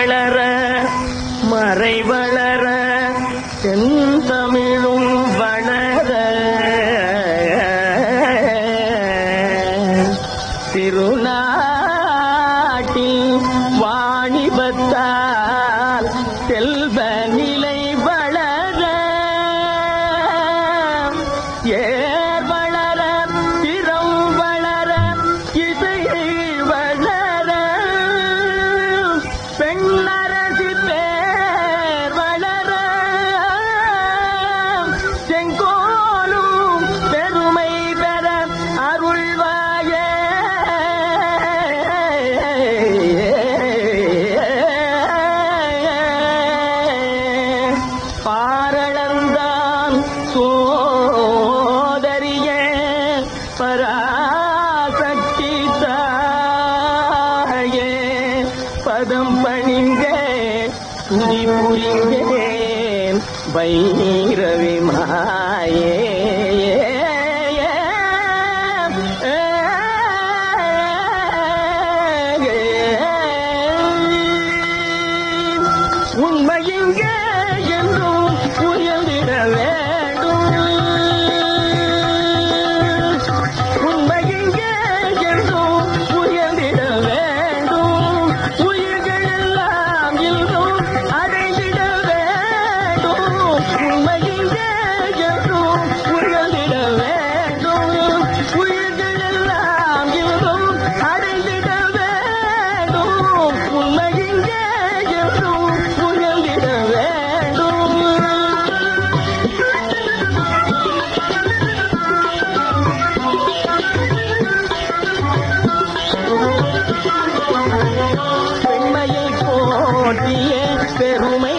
வளர மறை வளர தென் தமிழ் பாதம் பணிந்த துதி புரிந்தேன். வைரவி மாயே உண்மையுங்க என்றும் பெருமை